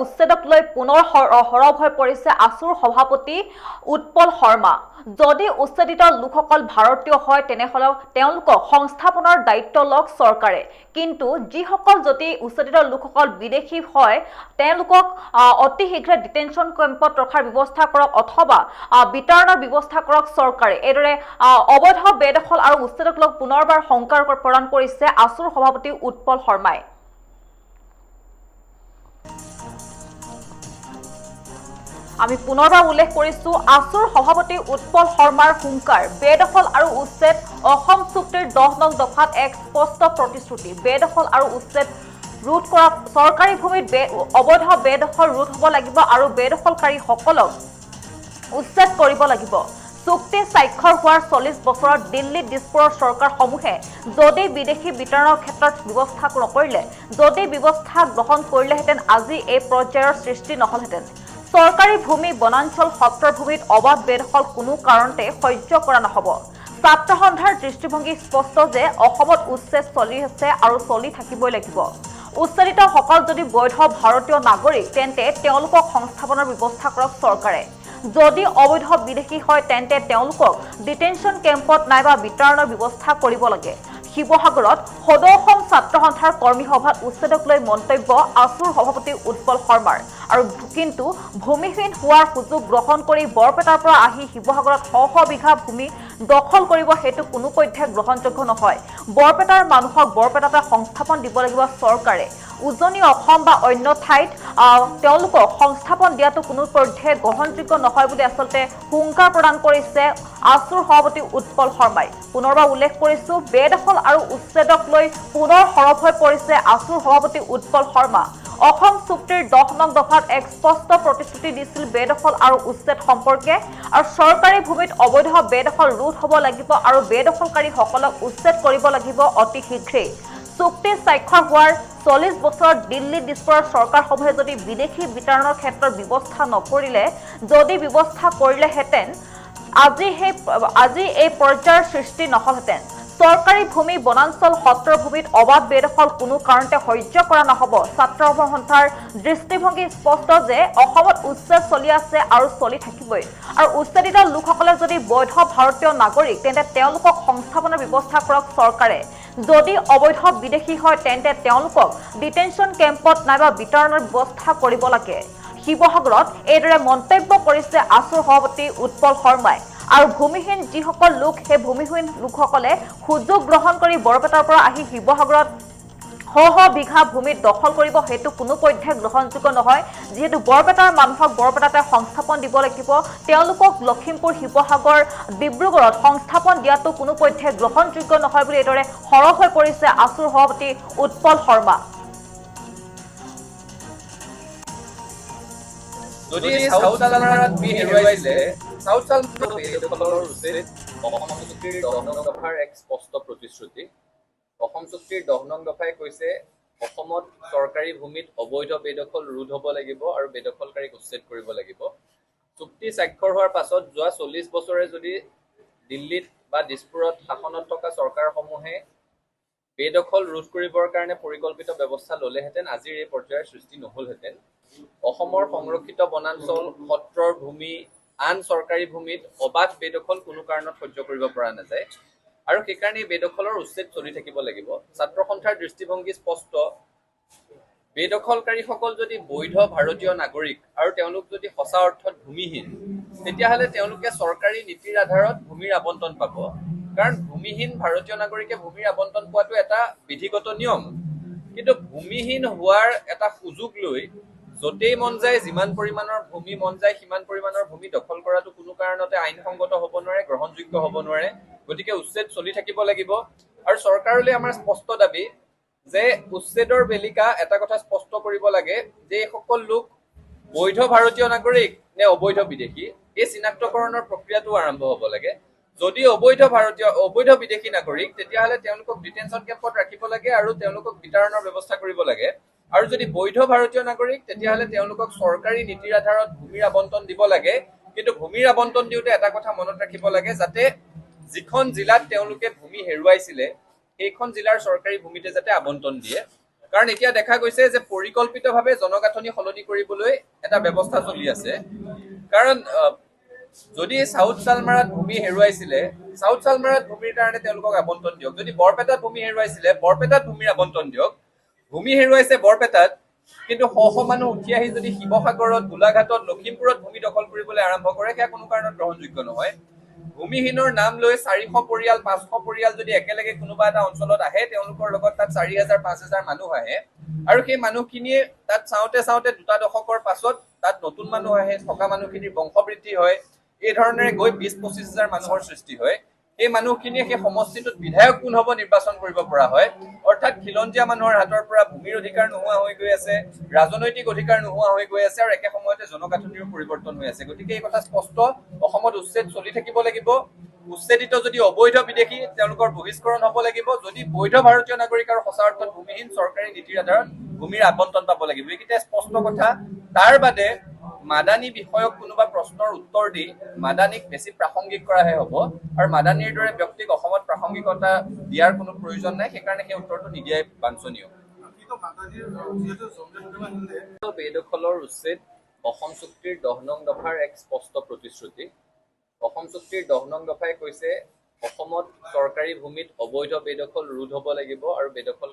উচ্ছেদক লৈ পুনৰ সৰ- সৰব হৈ পৰিছে আছুৰ সভাপতি উৎপল শৰ্মা। যদি উচ্ছেদিত লোকসকল ভাৰতীয় হয় তেনেহ'লে তেওঁলোকক সংস্থাপনৰ দায়িত্ব লওক চৰকাৰে। কিন্তু যিসকল যদি উচ্ছেদিত লোকসকল বিদেশী হয় তেওঁলোকক অতি শীঘ্ৰে ডিটেনশ্যন কেম্পত ৰখাৰ ব্যৱস্থা কৰক অথবা বিতৰণৰ ব্যৱস্থা কৰক চৰকাৰে। এইদৰে অবৈধ বেদখল আৰু উচ্ছেদক লোক পুনৰবাৰ সংকাৰ প্ৰদান কৰিছে আছুৰ সভাপতি উৎপল শৰ্মাই। আমি পুনৰবাৰ উল্লেখ কৰিছো আছুৰ সভাপতি উৎপল শৰ্মাৰ হুংকাৰ বেদখল আৰু উচ্ছেদ অসম চুক্তিৰ দহ নং দফাত এক স্পষ্ট প্ৰতিশ্ৰুতি। বেদখল আৰু উচ্ছেদ ৰোধ কৰা চৰকাৰী ভূমিত বে অবৈধ বেদখল ৰোধ হ'ব লাগিব আৰু বেদখলকাৰীসকলক উচ্ছেদ কৰিব লাগিব। চুক্তি স্বাক্ষৰ হোৱাৰ চল্লিছ বছৰত দিল্লী দিছপুৰৰ চৰকাৰসমূহে যদি বিদেশী বিতৰণৰ ক্ষেত্ৰত ব্যৱস্থা নকৰিলে যদি ব্যৱস্থা গ্ৰহণ কৰিলেহেঁতেন আজি এই পৰ্যায়ৰ সৃষ্টি নহলহেঁতেন। চৰকাৰী ভূমি বনাঞ্চল সত্ৰৰ ভূমিত অবাধ বেদখল কোনো কাৰণতে সহ্য কৰা নহ'ব। ছাত্ৰ সন্থাৰ দৃষ্টিভংগী স্পষ্ট যে অসমত উচ্ছেদ চলি আছে আৰু চলি থাকিবই লাগিব। উচ্ছেদিতসকল যদি বৈধ ভাৰতীয় নাগৰিক তেন্তে তেওঁলোকক সংস্থাপনৰ ব্যৱস্থা কৰক চৰকাৰে। যদি অবৈধ বিদেশী হয় তেন্তে তেওঁলোকক ডিটেনশ্যন কেম্পত নাইবা বিতৰণৰ ব্যৱস্থা কৰিব লাগে। শিৱসাগৰত সদৌ অসম ছাত্ৰ সন্থাৰ কৰ্মী সভাত উচ্ছেদক লৈ মন্তব্য আছুৰ সভাপতি উৎপল শৰ্মাৰ। আৰু কিন্তু ভূমিহীন হোৱাৰ সুযোগ গ্ৰহণ কৰি বৰপেটাৰ পৰা আহি শিৱসাগৰত শ শ বিঘা ভূমি দখল কৰিব সেইটো কোনোপধ্যে গ্ৰহণযোগ্য নহয়। বৰপেটাৰ মানুহক বৰপেটাতে সংস্থাপন দিব লাগিব চৰকাৰে। উজনি অসম বা অন্য ঠাইত তেওঁলোকক সংস্থাপন দিয়াটো কোনোপধ্যে গ্ৰহণযোগ্য নহয় বুলি আচলতে হুংকাৰ প্ৰদান কৰিছে আছুৰ সভাপতি উৎপল শৰ্মাই। পুনৰবাৰ উল্লেখ কৰিছো বেদখল আৰু উচ্ছেদক লৈ পুনৰ সৰব হৈ পৰিছে আছুৰ সভাপতি উৎপল শৰ্মা। অসম চুক্তিৰ দহ নং দফাত এক স্পষ্ট প্ৰতিশ্ৰুতি দিছিল বেদখল আৰু উচ্ছেদ সম্পৰ্কে আৰু চৰকাৰী ভূমিত অবৈধ বেদখল ৰোধ হ'ব লাগিব আৰু বেদখলকাৰীসকলক উচ্ছেদ কৰিব লাগিব অতি শীঘ্ৰেই। চুক্তি স্বাক্ষৰ হোৱাৰ চল্লিছ বছৰত দিল্লী দিছপুৰৰ চৰকাৰসমূহে যদি বিদেশি বিতৰণৰ ক্ষেত্ৰত ব্যৱস্থা নকৰিলে, যদি ব্যৱস্থা কৰিলেহেঁতেন, আজি সেই, আজি এই পৰ্যায়ৰ সৃষ্টি নহলহেঁতেন। চৰকাৰী ভূমি বনাঞ্চল সত্ৰৰ ভূমিত অবাধ বেদখল কোনো কাৰণতে সহ্য কৰা নহ'ব। ছাত্ৰ সন্থাৰ দৃষ্টিভংগী স্পষ্ট যে অসমত উচ্ছেদ চলি আছে আৰু চলি থাকিবই। আৰু উচ্ছেদিত লোকসকলে যদি বৈধ ভাৰতীয় নাগৰিক, তেন্তে তেওঁলোকক সংস্থাপনৰ ব্যৱস্থা কৰক চৰকাৰে। যদি অবৈধ বিদেশি হয়, তেন্তে তেওঁলোকক ডিটেনশ্যন কেম্পত নাইবা বিতৰণৰ ব্যৱস্থা কৰিব লাগে। শিৱসাগৰত এইদৰে মন্তব্য কৰিছে আছুৰ সভাপতি উৎপল শৰ্মাই। আৰু ভূমিহীন যিসকল লোক সেই ভূমিহীন লোকসকলে সুযোগ গ্ৰহণ কৰি বৰপেটাৰ পৰা আহি শিৱসাগৰত শ শ বিঘা ভূমিত দখল কৰিব সেইটো কোনোপধ্যে গ্ৰহণযোগ্য নহয়। যিহেতু বৰপেটাৰ মানুহক বৰপেটাতে সংস্থাপন দিব লাগিব তেওঁলোকক লখিমপুৰ শিৱসাগৰ ডিব্ৰুগড়ত সংস্থাপন দিয়াটো কোনোপধ্যে গ্ৰহণযোগ্য নহয় বুলি এইদৰে সৰহ হৈ পৰিছে আছুৰ সভাপতি উৎপল শৰ্মা। যদি চাউথ বি চাউথ বেদখলৰ উচিত অসম চুক্তিৰ দহ নং দফাৰ এক স্পষ্ট প্ৰতিশ্ৰুতি। অসম চুক্তিৰ দহ নং দফাই কৈছে অসমত চৰকাৰী ভূমিত অবৈধ বেদখল ৰোধ হ'ব লাগিব আৰু বেদখলকাৰীক উচ্ছেদ কৰিব লাগিব। চুক্তি স্বাক্ষৰ হোৱাৰ পাছত যোৱা চল্লিছ বছৰে যদি দিল্লীত বা দিছপুৰত শাসনত থকা চৰকাৰসমূহে বেদখল ৰোধ কৰিবৰ কাৰণে পৰিকল্পিত ব্যৱস্থা ল'লেহেঁতেন আজিৰ এই পৰ্যায়ৰ সৃষ্টি নহ'লহেঁতেন। অসমৰ সংৰক্ষিত বনাঞ্চল সত্ৰৰ ভূমি আন চৰকাৰী ভূমিত অবাধ বেদখল কোনো কাৰণত সহ্য কৰিব পৰা নাযায়। আৰু সেইকাৰণে এই বেদখলৰ উচ্ছেদ চলি থাকিব লাগিব। ছাত্ৰ সন্থাৰ দৃষ্টিভংগী স্পষ্ট। বেদখলকাৰীসকল যদি বৈধ ভাৰতীয় নাগৰিক আৰু তেওঁলোক যদি সঁচা অৰ্থত ভূমিহীন তেতিয়াহ'লে তেওঁলোকে চৰকাৰী নীতিৰ আধাৰত ভূমিৰ আবণ্টন পাব। কাৰণ ভূমিহীন ভাৰতীয় নাগৰিকে ভূমিৰ আবণ্টন পোৱাটো এটা বিধিগত নিয়ম। কিন্তু ভূমিহীন হোৱাৰ এটা সুযোগ লৈ য'তেই মন যায় যিমান পৰিমাণৰ ভূমি মন যায় সিমান পৰিমাণৰ ভূমি দখল কৰাটো কোনো কাৰণতে আইনসংগত হ'ব নোৱাৰে গ্ৰহণযোগ্য হ'ব নোৱাৰে। গতিকে উচ্ছেদ চলি থাকিব লাগিব। আৰু চৰকাৰলৈ আমাৰ স্পষ্ট দাবী যে উচ্ছেদৰ বেলিকা এটা কথা স্পষ্ট কৰিব লাগে যে এইসকল লোক বৈধ ভাৰতীয় নাগৰিক নে অবৈধ বিদেশী এই চিনাক্তকৰণৰ প্ৰক্ৰিয়াটো আৰম্ভ হ'ব লাগে। যদি অবৈধ ভাৰতীয় অবৈধ বিদেশী নাগৰিক তেতিয়াহ'লে তেওঁলোকক ডিটেনশ্যন কেম্পত ৰাখিব লাগে আৰু তেওঁলোকক বিতৰণৰ ব্যৱস্থা কৰিব লাগে। আৰু যদি বৈধ ভাৰতীয় নাগৰিক তেতিয়াহ'লে তেওঁলোকক চৰকাৰী নীতিৰ আধাৰত ভূমিৰ আবণ্টন দিব লাগে। কিন্তু ভূমিৰ আবণ্টন দিওঁতে এটা কথা মনত ৰাখিব লাগে যাতে যিখন জিলাত তেওঁলোকে ভূমি হেৰুৱাইছিলে সেইখন জিলাৰ চৰকাৰী ভূমিতে যাতে আবণ্টন দিয়ে। কাৰণ এতিয়া দেখা গৈছে যে পৰিকল্পিতভাৱে জনগাঁথনি সলনি কৰিবলৈ এটা ব্যৱস্থা চলি আছে। কাৰণ যদি চাউথ চালমাৰাত ভূমি হেৰুৱাইছিলে চাউথ চালমাৰাত ভূমিৰ কাৰণে তেওঁলোকক আবণ্টন দিয়ক। যদি বৰপেটাত ভূমি হেৰুৱাইছিলে বৰপেটাত ভূমিৰ আবণ্টন দিয়ক। ভূমি হেৰুৱাইছে বৰপেটাত কিন্তু শ শ মানুহ উঠি আহি যদি শিৱসাগৰত গোলাঘাটত লখিমপুৰত ভূমি দখল কৰিবলৈ আৰম্ভ কৰে সেয়া কোনো কাৰণত গ্ৰহণযোগ্য নহয়। ভূমিহীনৰ নাম লৈ চাৰিশ পৰিয়াল পাঁচশ পৰিয়াল যদি একেলগে কোনোবা এটা অঞ্চলত আহে তেওঁলোকৰ লগত তাত চাৰি হাজাৰ পাঁচ হাজাৰ মানুহ আহে। আৰু সেই মানুহখিনিয়ে তাত চাওঁতে চাওঁতে দুটা দশকৰ পাছত তাত নতুন মানুহ আহে থকা মানুহখিনিৰ বংশবৃদ্ধি হয়। এই ধৰণেৰে গৈ বিশ পঁচিশ হাজাৰ মানুহৰ সৃষ্টি হয়। সেই মানুহখিনিয়ে সেই সমষ্টিটোত বিধায়ক কোন হ'ব নিৰ্বাচন কৰিব পৰা হয়? অৰ্থাৎ খিলঞ্জীয়া মানুহৰ হাতৰ পৰা ভূমিৰ অধিকাৰ নোহোৱা হৈ গৈ আছে ৰাজনৈতিক অধিকাৰ নোহোৱা হৈ গৈ আছে আৰু একে সময়তে জনগাঁথনিৰো পৰিৱৰ্তন হৈ আছে। গতিকে এই কথা স্পষ্ট অসমত উচ্ছেদ চলি থাকিব লাগিব। উচ্ছেদিত যদি অবৈধ বিদেশী তেওঁলোকৰ বহিষ্কৰণ হ'ব লাগিব। যদি বৈধ ভাৰতীয় নাগৰিক আৰু সঁচা অৰ্থত ভূমিহীন চৰকাৰী নীতিৰ আধাৰত ভূমিৰ আবণ্টন পাব লাগিব। এইকেইটা স্পষ্ট কথা। তাৰ বাদে মাদানী বিষয়ক কোনোবা প্ৰশ্নৰ উত্তৰ দি মাদানীক বেছি প্ৰাসংগিক কৰাহে হ'ব। আৰু মাদানীৰ দৰে ব্যক্তিক অসমত প্ৰাসংগিকতা দিয়াৰ কোনো প্ৰয়োজন নাই সেইকাৰণে সেই উত্তৰটো নিদিয়াই বাঞ্ছনীয়। বেদখলৰ উচ্ছেদ অসম চুক্তিৰ দহ নং দফাৰ এক স্পষ্ট প্ৰতিশ্ৰুতি। অসম চুক্তিৰ দহ নং দফাই কৈছে অসমত চৰকাৰী ভূমিত অবৈধ বেদখল ৰোধ হ'ব লাগিব আৰু বেদখলকাৰী